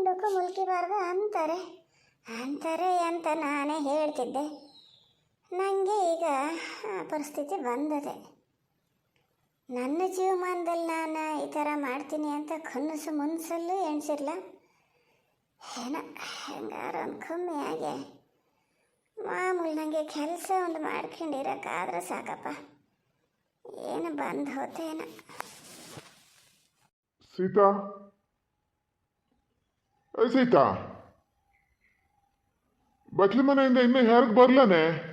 ಉಂಡಕ್ಕೂ ಮುಲ್ಕಿಬಾರ್ದು ಅಂತಾರೆ. ಅಂತಾರೆ ಅಂತ ನಾನೇ ಹೇಳ್ತಿದ್ದೆ. ನನಗೆ ಈಗ ಪರಿಸ್ಥಿತಿ ಬಂದದೆ. ನನ್ನ ಜೀವಮಾನದಲ್ಲಿ ನಾನು ಈ ಥರ ಮಾಡ್ತೀನಿ ಅಂತ ಕನಸು ಮುನ್ಸಲ್ಲೂ ಎಣಿಸಿರ್ಲ ಏನೋ ಹೆಂಗಾರ ಒಂದು ಕಮ್ಮಿ ಆಗಿ ಮಾಮೂಲಿ ನನಗೆ ಕೆಲಸ ಒಂದು ಮಾಡ್ಕೊಂಡಿರೋಕ್ಕಾದ್ರೆ ಸಾಕಪ್ಪ. ಏನು ಬಂದು ಹೋತೇನೋ. ಸೀತಾ ಸೀತಾ? ಬಟ್ಲಿ ಮನೆಯಿಂದ ಇನ್ನೂ ಯಾರಿಗೆ ಬರ್ಲನೆ?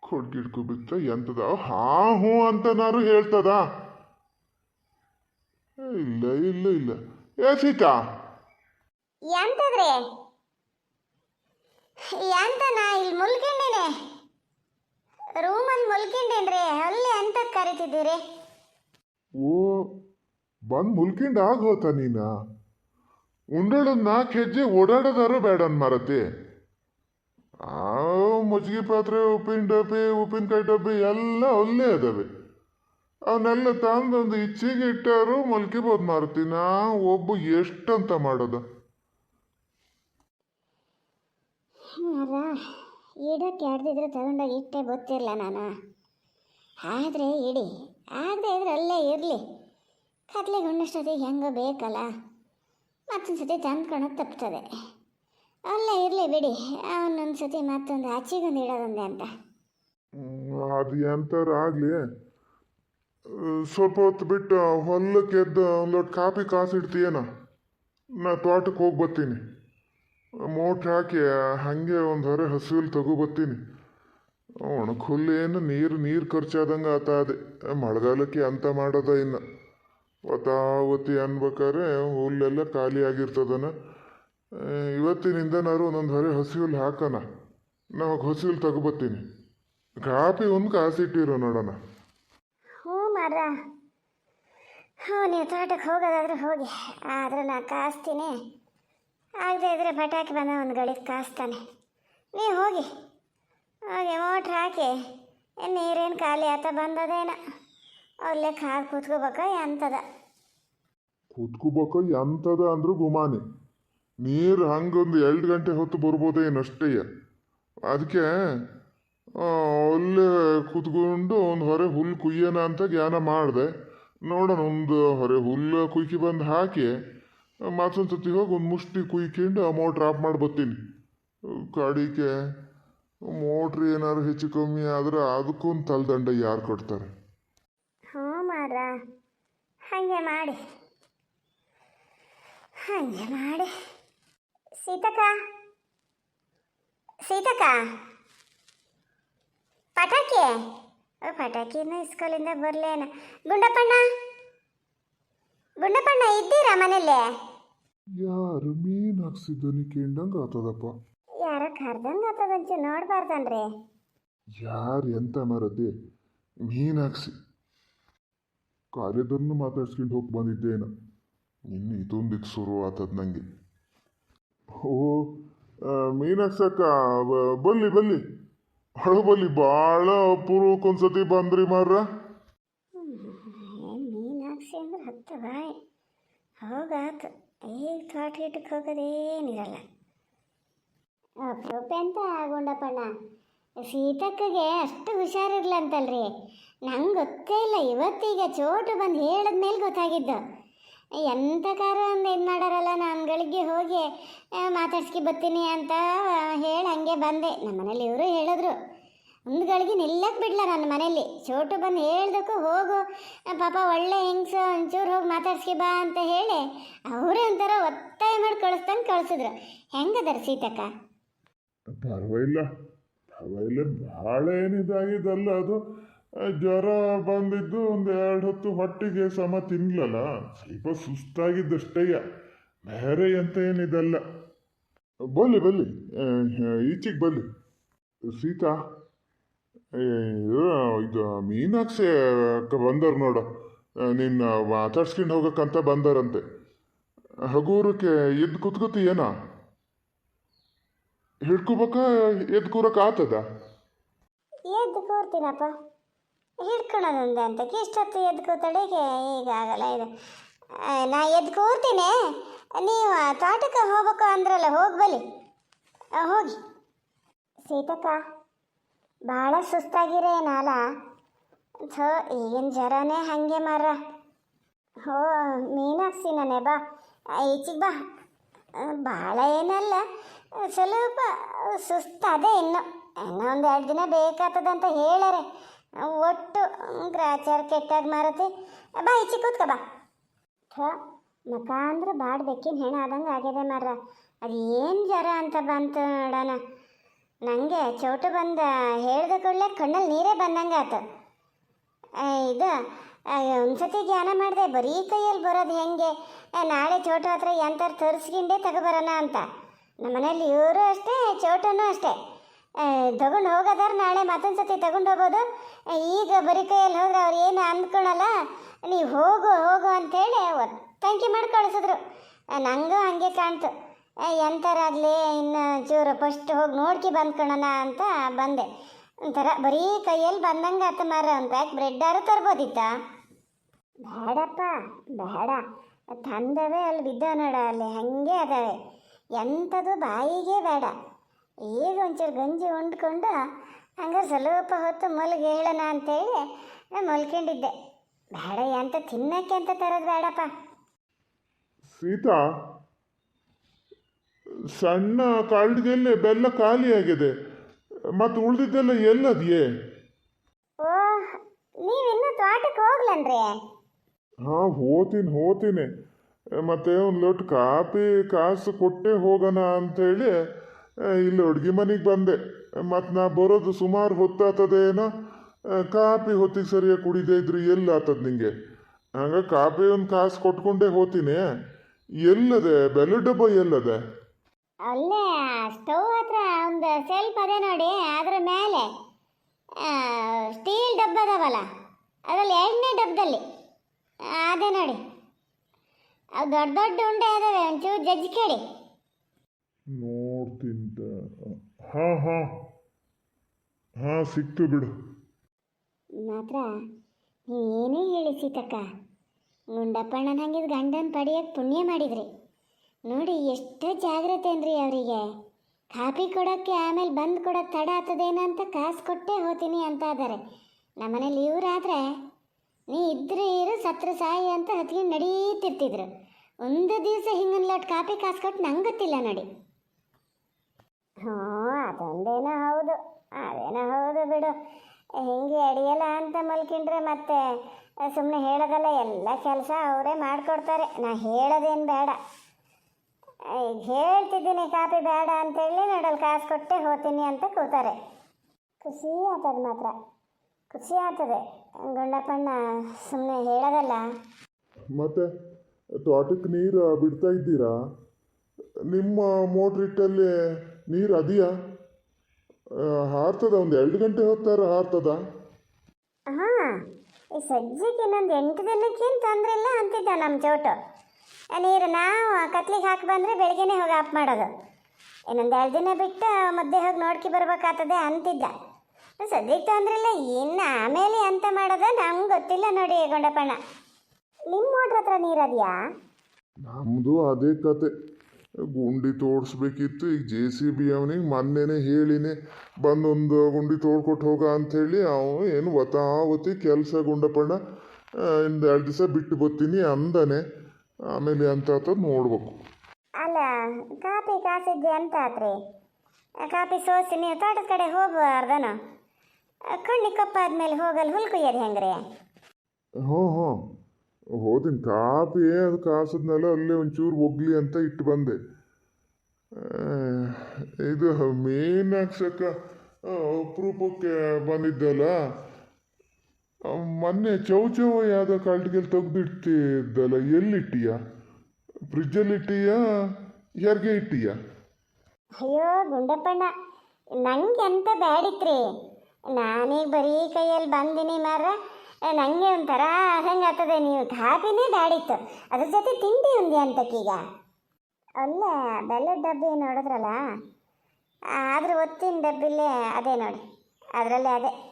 ಕೊಡ್ಗಿಡ್ಕು ಬಿತ್ತ ಎಂತದ ಹಾ ಹ್ಞೂ ಅಂತನಾರು ಹೇಳ್ತದ? ಇಲ್ಲ ಇಲ್ಲ ಇಲ್ಲ. ಏ ಸೀತಾ? ಎಂತದ್ರೆ? ಎಂತನಾ ಇಲ್ಲಿ ಮುಲ್ಕೊಂಡಿನಿ? ರೂಮಲ್ಲಿ ಮುಲ್ಕೊಂಡಿನ್ರಿ ಅಲ್ಲಿ ಎಂತ ಕರಿತಿದ್ದೀರಿ? ಓ ಬಂದ್ ಮುಲ್ಕಿಂಡ್ ಆಗೋತ ನೀನ? ಉಂಡಳದ್ ನಾಲ್ಕು ಹೆಜ್ಜೆ ಓಡಾಡೋದಾರು ಬೇಡ ಮಾರತಿ ಆ ಮಜ್ಜಿಗೆ ಪಾತ್ರೆ, ಉಪ್ಪಿನ ಡಬ್ಬಿ ಉಪ್ಪಿನಕಾಯಿ ಡಬ್ಬಿ ಎಲ್ಲ ಅಲ್ಲೇ ಅದಾವೆ. ಅವನ್ನೆಲ್ಲ ತಂದೊಂದು ಇಚ್ಚಿಗೆ ಇಟ್ಟಾರು ಮಲ್ಕಿಬೋದು ಮಾರುತಿ ನಾ ಒಬ್ಬ ಎಷ್ಟಂತ ಮಾಡೋದು. ಇಡಕ್ಕೆ ಹಿಡ್ದಿದ್ರೆ ತಗೊಂಡೋಗಿ ಇಟ್ಟೆ ಗೊತ್ತಿರಲ್ಲ ನಾನು. ಆದರೆ ಇಡಿ, ಆಗದೆ ಇದ್ರೆ ಅಲ್ಲೇ ಇರಲಿ. ಕತ್ಲೆಗೆ ಉಣ್ಣಷ್ಟೊತ್ತಿಗೆ ಹೆಂಗೋ ಬೇಕಲ್ಲ. ಮತ್ತೊಂದು ಸತಿ ತಂದ್ಕೊಳೋದು ತಪ್ತದೆ. ಅಲ್ಲ ಇರಲಿ ಬಿಡಿ ಅವನೊಂದು ಸತಿ ಮತ್ತೊಂದು ಆಚೆಗೊಂದು ಇಡೋದೊಂದೇ ಅಂತ. ಅದು ಆ, ಸ್ವಲ್ಪ ಹೊತ್ತು ಬಿಟ್ಟು ಹೊಲಕ್ಕೆ ಎದ್ದು ಒಂದು ಲೋಟ ಕಾಫಿ ಕಾಸಿಡ್ತೀಯೇನ ನಾ ತೋಟಕ್ಕೆ ಹೋಗಿ ಬರ್ತೀನಿ. ಮೋಟ್ರ್ ಹಾಕಿ ಹಾಗೆ ಒಂದು ಹೊರೆ ಹಸುವಿಲ್ ತಗೋ ಬರ್ತೀನಿ. ಒಣಕ್ಕೆ ಹುಲ್ಲೇನು ನೀರು ನೀರು ಖರ್ಚಾದಂಗೆ ಆತ ಅದೇ. ಮಳೆಗಾಲಕ್ಕೆ ಅಂತ ಮಾಡೋದ ಇನ್ನು. ಒತ್ತಾವತಿ ಅನ್ಬೇಕಾದ್ರೆ ಹುಲ್ಲೆಲ್ಲ ಖಾಲಿ ಆಗಿರ್ತದನ ಇವತ್ತಿನಿಂದನಾರು ಒಂದೊಂದು ಹೊರೆ ಹಸುವಿಲ್ ಹಾಕೋಣ ನಾವು ಹಸುವಿಲ್ ತಗೊಬತ್ತೀನಿ. ಕಾಪಿ ಒಂದು ಕಾಸಿಟ್ಟಿರು ನೋಡೋಣ. ಹ್ಞೂ ಮರ ಹ್ಞೂ ನೀವು ತೋಟಕ್ಕೆ ಹೋಗೋದಾದ್ರೆ ಹೋಗಿ. ಆದ್ರೆ ನಾ ಕಾಸ್ತೀನಿ. ಆಗದೇ ಇದ್ರೆ ಪಟಾಕಿ ಬಂದ ಒಂದು ಗಳಿಗೆ ಕಾಸ್ತಾನೆ. ನೀವು ಹೋಗಿ. ಹೋಗಿ ಮೋಟ್ರ್ ಹಾಕಿ. ನೀರೇನು ಖಾಲಿ ಆತ ಬಂದದೇನ. ಅಲ್ಲೇ ಕಾದು ಕೂತ್ಕೋಬೇಕ ಎಂತದ ಕೂತ್ಕೋಬೇಕ ಎಂತದ ಅಂದ್ರೂ ಗುಮಾನಿ. ನೀರು ಹಂಗೊಂದು ಎರಡು ಗಂಟೆ ಹೊತ್ತು ಬರ್ಬೋದೇನಷ್ಟೇ ಅದಕ್ಕೆ ಅಲ್ಲೇ ಕೂತ್ಕೊಂಡು ಒಂದು ಹೊರೆ ಹುಲ್ಲು ಕುಯ್ಯೋಣ ಅಂತ ಜ್ಞಾನ ಮಾಡಿದೆ. ನೋಡೋಣ ಒಂದು ಹೊರೆ ಹುಲ್ಲು ಕುಯ್ಕಿ ಬಂದು ಹಾಕಿ ಮತ್ತೊಂದು ಸತಿ ಹೋಗಿ ಒಂದು ಮುಷ್ಟಿ ಕುಯ್ಕೊಂಡು ಮೋಟ್ರ್ ಆಫ್ ಮಾಡಿ ಬರ್ತೀನಿ. ಕಾಡಿಕೆ ಮೋಟ್ರ್ ಏನಾದ್ರು ಹೆಚ್ಚು ಕಮ್ಮಿ ಆದ್ರೆ ಅದಕ್ಕೊಂದು ತಲೆದಂಡ ಯಾರು ಕೊಡ್ತಾರೆ? ಹಾಗೆ ಮಾಡಿ. ಹಾಗೆ ಮಾಡಿ. ಸೀತಕ್ಕ? ಸೀತಕ್ಕ? ಪಟಾಕಿ? ಓ, ಪಟಾಕಿನ ಇಸ್ಕೊಲಿಂದ ಬರಲೇನ. ಗುಂಡಪ್ಪಣ್ಣ? ಗುಂಡಪ್ಪಣ್ಣ ಇದ್ದೀರಾ ಮನೇಲಿ ಯಾರು ಮೀನ್ ಹಾಕ್ಸಿದ್ದನಿ ಕೇಂಡಂಗೆ ಆತದಪ್ಪ. ಯಾರ ಕರ್ದಂಗ ಆತದಂತ ನೋಡ್ಬಾರ್ದನ್ರಿ. ಯಾರು ಎಂತ ಮರದಿ ಮೀನ್ ಹಾಕ್ಸಿ. ಕಾರ್ಯದನ್ನು ಮಾತಾಡ್ಸ್ಕೊಂಡು ಹೋಗಿ ಬಂದಿದ್ದೇನ? ಇನ್ನು ಇದೊಂದಿಕ್ಕೆ ಶುರು ಆತದ ನನಗೆ ಓ ಮೀನು ಹಾಕ್ಸಕ್ಕ ಬ- ಬಲ್ಲಿ ಬಲ್ಲಿ. ಹಳು ಬಲ್ಲಿ ಭಾಳ ಅಪೂರ್ವಕ್ಕೊಂದ್ಸತಿ ಬಂದ್ರಿ ಮಾರ್ರ. ಏನು ಮೀನು ಹಾಕ್ಸಿ ಅಂದ್ರೆ ಹತ್ತು ಬಾಯಿ. ಹೋಗಾತು ಈಗ ತೋಟ ಹಿಟ್ಟಕ್ಕೆ ಹೋಗೋದೇನಿರಲ್ಲ ಅಪರೂಪ ಅಂತ ಗುಂಡಪ್ಪಣ್ಣ ಸೀತಕ್ಕಗೆ ಅಷ್ಟು ಹುಷಾರಿರ್ಲಂತಲ್ರಿ. ನಂಗೆ ಗೊತ್ತೇ ಇಲ್ಲ ಇವತ್ತೀಗ ಚೋಟು ಬಂದು ಹೇಳಿದ್ಮೇಲೆ ಗೊತ್ತಾಗಿದ್ದು. ಎಂಥ ಕಾರ ಒಂದು ಇದು ಮಾಡಾರಲ್ಲ, ನಾನು ಗಳಿಗೆ ಹೋಗಿ ಮಾತಾಡ್ಸ್ಕಿ ಬರ್ತೀನಿ ಅಂತ ಹೇಳಿ ಹಂಗೆ ಬಂದೆ. ನಮ್ಮ ಮನೇಲಿ ಇವರು ಹೇಳಿದ್ರು. ಒಂದು ಗಳಿಗೆ ನಿಲ್ಲಕ್ಕೆ ಬಿಡ್ಲ ನನ್ನ ಮನೇಲಿ. ಚೋಟು ಬಂದು ಹೇಳ್ದಕ್ಕೂ ಹೋಗು. ಪಾಪ ಒಳ್ಳೆ ಹೆಂಗ್ಸು, ಒಂಚೂರು ಹೋಗಿ ಮಾತಾಡ್ಸ್ಕಿ ಬಾ ಅಂತ ಹೇಳಿ, ಅವರೇ ಒಂಥರ ಒತ್ತಾಯ ಮಾಡಿ ಕಳಿಸ್ದಂಗೆ ಕಳಿಸಿದ್ರು. ಹೆಂಗದರ ಸೀತಕ್ಕ? ಪರವಾಗಿಲ್ಲ. ಪರವಾಗಿಲ್ಲ, ಭಾಳ ಏನಿದಾಗಿದ್ದಲ್ಲ ಅದು. ಜ್ವರ ಬಂದಿದ್ದು ಒಂದು ಎರಡು ಹೊತ್ತು ಹೊಟ್ಟಿಗೆ ಸಮ ತಿನ್ಲಲ್ಲ, ಸ್ವಲ್ಪ ಸುಸ್ತಾಗಿದ್ದಷ್ಟೇಯ ಬೇರೆ ಅಂತ ಏನಿದಲ್ಲ. ಬಲ್ಲಿ ಬಲ್ಲಿ ಈಚೆಗೆ ಬಲ್ಲಿ ಸೀತಾ ಇದು ಮೀನಾಕ್ಷಿ ಅಕ್ಕ ಬಂದರು ನೋಡು. ನಿನ್ನ ಮಾತಾಡ್ಸ್ಕೊಂಡು ಹೋಗಕ್ಕಂತ ಬಂದರಂತೆ. ಹಗೂರಕ್ಕೆ ಎದ್ದು ಕುತ್ಕೋತಿ ಏನೋ? ಹಿಡ್ಕೋಬೇಕ ಎದ್ದು ಕೂರಕ್ಕೆ ಆತದ? ಎದ್ದು ಕೂರ್ತೀನಪ್ಪ. ಹಿಡ್ಕೊಳೋದೊಂದೆ ಅಂತ ಇಷ್ಟೊತ್ತು ಎದ್ದು ಈಗ ಆಗಲ್ಲ ಇದು. ನಾ ಎದ್ದು ಕೂರ್ತೀನಿ ನೀವು ತೋಟಕ್ಕೆ ಹೋಗ್ಬೇಕು ಅಂದ್ರಲ್ಲ, ಹೋಗಿ ಬಲಿ ಹೋಗಿ. ಸೀತಕ್ಕ, ಭಾಳ ಸುಸ್ತಾಗಿರೇ ನಾಲ ಥೋ, ಈಗಿನ ಜ್ವರನೇ ಹಾಗೆ ಮಾರ ಹೋ, ಮೀನಾಕ್ಷಿ ನನೆ, ಬಾ. ಈಚಿಗೆ ಬಾ. ಭಾಳ ಏನಲ್ಲ, ಸ್ವಲ್ಪ ಸುಸ್ತಾದೆ ಇನ್ನು. ಇನ್ನೊಂದು ಎರಡು ದಿನ ಬೇಕಾಗ್ತದಂತ ಹೇಳರೆ ಒಟ್ಟು ಗ್ರಾಚಾರ ಕೆಟ್ಟಾಗ ಮಾರತಿ ಬಾ ಈಚೆ ಕೂತ್ಕ, ಬಾ. ಥ, ಮಕ ಅಂದ್ರೆ ಬಾಡ್ ಬೆಕ್ಕಿನ ಹೆಣ ಆದಂಗೆ ಆಗ್ಯದೆ ಮಾರ ಅದು ಏನು ಜ್ವರ ಅಂತ ಬಂತು ನೋಡೋಣ. ನನಗೆ ಚೌಟು ಬಂದ ಹೇಳ್ದ ಕೂಡಲೇ ಕಣ್ಣಲ್ಲಿ ನೀರೇ ಬಂದಂಗೆ ಆತು. ಇದು ಒಂದ್ಸತಿ ಧ್ಯಾನ ಮಾಡಿದೆ ಬರೀ ಕೈಯಲ್ಲಿ ಬರೋದು ಹೆಂಗೆ? ನಾಳೆ ಚೌಟು ಹತ್ರ ಎಂತಾರು ತರಿಸ್ಕೊಂಡೇ ತಗೊಬರೋಣ ಅಂತ. ನಮ್ಮ ಮನೇಲಿ ಇವರು ಅಷ್ಟೇ, ಚೌಟನೂ ಅಷ್ಟೇ. ತಗೊಂಡು ಹೋಗೋದಾರ ನಾಳೆ ಮತ್ತೊಂದು ಸತಿ ತಗೊಂಡು ಹೋಗೋದು? ಈಗ ಬರೀ ಕೈಯಲ್ಲಿ ಹೋದ್ರೆ ಅವ್ರು ಏನು ಅಂದ್ಕೊಳಲ್ಲ? ನೀವು ಹೋಗು ಹೋಗು ಅಂತೇಳಿ ಒತ್ತಂಕಿ ಮಾಡಿ ಕಳಿಸಿದ್ರು. ನನಗೂ ಹಂಗೆ ಕಾಣ್ತು. ಎಂಥರಾಗಲಿ ಇನ್ನು ಚೂರು ಫಸ್ಟ್ ಹೋಗಿ ನೋಡ್ಕಿ ಬಂದ್ಕೊಳೋಣ ಅಂತ ಬಂದೆ. ಒಂಥರ ಬರೀ ಕೈಯಲ್ಲಿ ಬಂದಂಗೆ ಆತ ಮಾರ ಒಂದು ಪ್ಯಾಕ್ ಬ್ರೆಡ್ಡಾರು ತರ್ಬೋದಿತ್ತ? ಬೇಡಪ್ಪ, ಬೇಡ. ತಂದವೆ ಅಲ್ಲಿ ಬಿದ್ದವ ನೋಡ ಅಲ್ಲಿ, ಹಾಗೆ ಅದಾವೆ. ಎಂಥದ್ದು ಬಾಯಿಗೆ ಬೇಡ. ಈಗ ಒಂಚೂರು ಗಂಜಿ ಉಂಡ್ಕೊಂಡು ಹಂಗೆ ಸ್ವಲ್ಪ ಹೊತ್ತು ಮಲ್ಗೆ ಹೇಳೋಣ ಅಂತೇಳಿ ನಾನು ಮಲ್ಕೊಂಡಿದ್ದೆ. ಬೇಡ ಅಂತ ತಿನ್ನಕ್ಕೆ ಅಂತ ತರೋದು ಬೇಡಪ್ಪ. ಸೀತಾ ಸಣ್ಣ ಕಾಲ್ಡಿಗೆಲ್ಲೇ ಬೆಲ್ಲ ಖಾಲಿ ಆಗಿದೆ ಮತ್ತು ಉಳಿದಿದ್ದೆಲ್ಲ ಎಲ್ಲದೆಯೇ? ಓ ನೀವಿನ್ನೂ ತೋಟಕ್ಕೆ ಹೋಗ್ಲನ್ರಿ? ಹಾಂ ಹೋತೀನಿ ಹೋತೀನಿ. ಮತ್ತೆ ಒಂದು ಲೋಟ ಕಾಪಿ ಕಾಸು ಕೊಟ್ಟೆ ಹೋಗೋಣ ಅಂತೇಳಿ ಇಲ್ಲಿ ಹುಡುಗಿ ಮನೆಗೆ ಬಂದೆ. ಮತ್ತು ನಾ ಬರೋದು ಸುಮಾರು ಹೊತ್ತಾತದೇನೋ ಕಾಪಿ ಹೊತ್ತಿಗೆ ಸರಿಯಾಗಿ ಕುಡಿದೇ ಇದ್ರು ಎಲ್ಲಿ ಆತದ ನಿಂಗೆ? ಹಂಗ ಕಾಪಿ ಒಂದು ಕಾಸು ಕೊಟ್ಕೊಂಡೇ ಹೋತೀನಿ. ಎಲ್ಲದೆ ಬೆಲ್ಲ ಡಬ್ಬ ಎಲ್ಲದೆ? ಅಲ್ಲೇ ಸ್ಟವ್ ಹತ್ರ ಒಂದು ಸೆಲ್ಫ್ ಅದೇ ನೋಡಿ ಅದ್ರ ಮೇಲೆ ಸ್ಟೀಲ್ ಡಬ್ಬ ಅದಾವಲ್ಲ ಅದರಲ್ಲಿ ಎರಡನೇ ಡಬ್ಬದಲ್ಲಿ ಅದೇ ನೋಡಿ. ಅವು ದೊಡ್ಡ ದೊಡ್ಡ ಉಂಡೆ ಅದಾವೆ ಒಂಚೂರು ಜಜ್ಜಿ ಕೇಳಿ. ಹಾಂ ಹಾಂ. ಹಾಂ, ಸಿಕ್ತು ಬಿಡು. ಮಾತ್ರ ನೀವೇನೇ ಹೇಳಿ ಸೀತಕ್ಕ. ಗುಂಡಪ್ಪಣ್ಣನ ಹಂಗಿದ್ ಗಂಡನ ಪಡೆಯಕ್ಕೆ ಪುಣ್ಯ ಮಾಡಿದ್ರಿ. ನೋಡಿ, ಎಷ್ಟು ಜಾಗ್ರತೆ ಅಂದ್ರಿ ಅವರಿಗೆ. ಕಾಪಿ ಕೊಡೋಕ್ಕೆ ಆಮೇಲೆ ಬಂದು ಕೊಡೋಕ್ಕೆ ತಡ ಆಗ್ತದೇನೋ ಅಂತ ಕಾಸು ಕೊಟ್ಟೇ ಹೋತೀನಿ ಅಂತ ಇದ್ದಾರೆ ನಮ್ಮನೇಲಿ ಇವರಾದರೆ ನೀ ಇದ್ರೆ ಇರು, ಸತ್ರ ಸಾಯಿ ಅಂತ ಹತ್ಕೊಂಡು ನಡೀತಿರ್ತಿದ್ರು. ಒಂದು ದಿವಸ ಹಿಂಗನ್ಲೊಟ್ಟು ಕಾಪಿ ಕಾಸು ಕೊಟ್ಟು ನಂಗೆ ಗೊತ್ತಿಲ್ಲ ನೋಡಿ. ಹ್ಞೂ ಅದೊಂದೇನೋ ಹೌದು. ಅದೇನೋ ಹೌದು ಬಿಡು. ಹಿಂಗೆ ಅಡಿಯಲ್ಲ ಅಂತ ಮಲ್ಕೊಂಡ್ರೆ ಮತ್ತೆ ಸುಮ್ಮನೆ ಹೇಳೋದಲ್ಲ, ಎಲ್ಲ ಕೆಲಸ ಅವರೇ ಮಾಡಿಕೊಡ್ತಾರೆ. ನಾ ಹೇಳೋದೇನು ಬೇಡ. ಈಗ ಹೇಳ್ತಿದ್ದೀನಿ, ಕಾಪಿ ಬೇಡ ಅಂತೇಳಿ ನೋಡಲ್ಲಿ ಕಾಸು ಕೊಟ್ಟೆ ಹೋಗ್ತೀನಿ ಅಂತ ಕೂತಾರೆ. ಖುಷಿ ಆಗ್ತದೆ ಮಾತ್ರ. ಖುಷಿ ಆಗ್ತದೆ ಗುಂಡಪ್ಪಣ್ಣ ಸುಮ್ಮನೆ ಹೇಳೋದಲ್ಲ. ಮತ್ತೆ ತೋಟಕ್ಕೆ ನೀರು ಬಿಡ್ತಾ ಇದ್ದೀರಾ? ನಿಮ್ಮ ಮೋಟ್ರಿಟ್ಟಲ್ಲಿ ನೀರು ಅದೆಯಾ? ಹಾರ್ತದ ಒಂದು ಎರಡು ಗಂಟೆ ಹೊತ್ತಾರ ಹಾರ್ತದ? ಹಾಂ ಈ ಸಜ್ಜಿಗೆ ಇನ್ನೊಂದು ಎಂಟು ದಿನಕ್ಕೇನು ತೊಂದರೆ ಇಲ್ಲ ಅಂತಿದ್ದ ನಮ್ಮ ಚೋಟು. ನೀರು ನಾವು ಕತ್ಲಿಗೆ ಹಾಕಿ ಬಂದರೆ ಬೆಳಗ್ಗೆನೇ ಹೋಗಿ ಆಫ್ ಮಾಡೋದು. ಇನ್ನೊಂದು ಎರಡು ದಿನ ಬಿಟ್ಟು ಮಧ್ಯೆ ಹೋಗಿ ನೋಡ್ಕಿ ಬರ್ಬೇಕಾಗ್ತದೆ ಅಂತಿದ್ದ. ಸದ್ಯಕ್ಕೆ ತೊಂದರೆ ಇಲ್ಲ ಇನ್ನು ಆಮೇಲೆ ಅಂತ ಮಾಡೋದ ನಮ್ಗೆ ಗೊತ್ತಿಲ್ಲ ನೋಡಿ ಗೊಂಡಪ್ಪಣ್ಣ. ನಿಮ್ಮ ಮೋಟ್ರ್ ಹತ್ರ ನೀರು ಅದೆಯಾ? ನಮ್ಮದು ಅದೇ ಕತೆ. ಗುಂಡಿ ತೋಡಿಸ್ಬೇಕಿತ್ತು ಈಗ ಜೆ ಸಿ ಬಿ ಅವನಿಗೆ ಮೊನ್ನೆನೇ ಹೇಳಿನೇ ಬಂದೊಂದು ಗುಂಡಿ ತೋಡ್ಕೊಟ್ಟು ಹೋಗ ಅಂಥೇಳಿ ಅವನು ಏನು ವತಾವತಿ ಕೆಲಸ ಗುಂಡಪ್ಪಣ್ಣ ಇಂದ ಎರಡು ದಿವಸ ಬಿಟ್ಟು ಬರ್ತೀನಿ ಅಂದನೆ. ಆಮೇಲೆ ಅಂತ ನೋಡ್ಬೇಕು. ಅಲ್ಲ ಕಾಪಿ ಕಾಸಿದ್ದೆ ಅಂತ ಆತ್ರಿ ಕಾಪಿ ಸೋಸಿ ನೀವು ತೋಟದ ಕಡೆ ಹೋಗಬಾರ್ದನ? ಕಣ್ಣಿ ಕಪ್ಪಾದ್ಮೇಲೆ ಹೋಗಲ್ಲ ಹುಲ್ ಹೆಂಗ್ರೆ ಹೆಂಗ್ರಿ? ಹ್ಞೂ ಹ್ಞೂ ಹೋದಿನ ಕಾಪಿ ಅದು ಕಾಸದ್ನೆಲ್ಲ ಅಲ್ಲೇ ಒಂಚೂರು ಒಗ್ಲಿ ಅಂತ ಇಟ್ಟು ಬಂದೆ. ಇದು ಮೇನ್ ಹಾಕ್ಸಕ್ಕ ಅಪರೂಪಕ್ಕೆ ಬಂದಿದ್ದಲ್ಲ? ಮೊನ್ನೆ ಚೌ ಚೌ ಯಾವುದೋ ಕಾಲ್ಟಿಗೆಲ್ಲಿ ತೆಗ್ದಿಡ್ತಿದ್ದಲ್ಲ, ಎಲ್ಲಿಟ್ಟೀಯ? ಫ್ರಿಜ್ಜಲ್ಲಿ ಇಟ್ಟೀಯ? ಯಾರಿಗೆ ಇಟ್ಟೀಯ? ಅಯ್ಯೋ, ಗುಂಡಪ್ಪಣ್ಣ ನಂಗೆ ಎಂತ ಬ್ಯಾಡಿತ್ರಿ? ನಾನೀಗ ಬರೀ ಕೈಯಲ್ಲಿ ಬಂದಿನಿ ಮಾರ ನನಗೆ ಒಂಥರ ಹಂಗೆ ಆಗ್ತದೆ. ನೀವು ಕಾಪಿನೇ ಬ್ಯಾಡಿತ್ತು. ಅದ್ರ ಜೊತೆ ತಿಂಡಿ ಉಂದಿ ಅಂತಕ್ಕೀಗ. ಅಲ್ಲ, ಬೆಲ್ಲದ ಡಬ್ಬಿ ನೋಡಿದ್ರಲ್ಲ? ಆದ್ರೆ ಒತ್ತಿನ ಡಬ್ಬಿಲೇ ಅದೇ ನೋಡಿ. ಅದರಲ್ಲೇ ಅದೇ.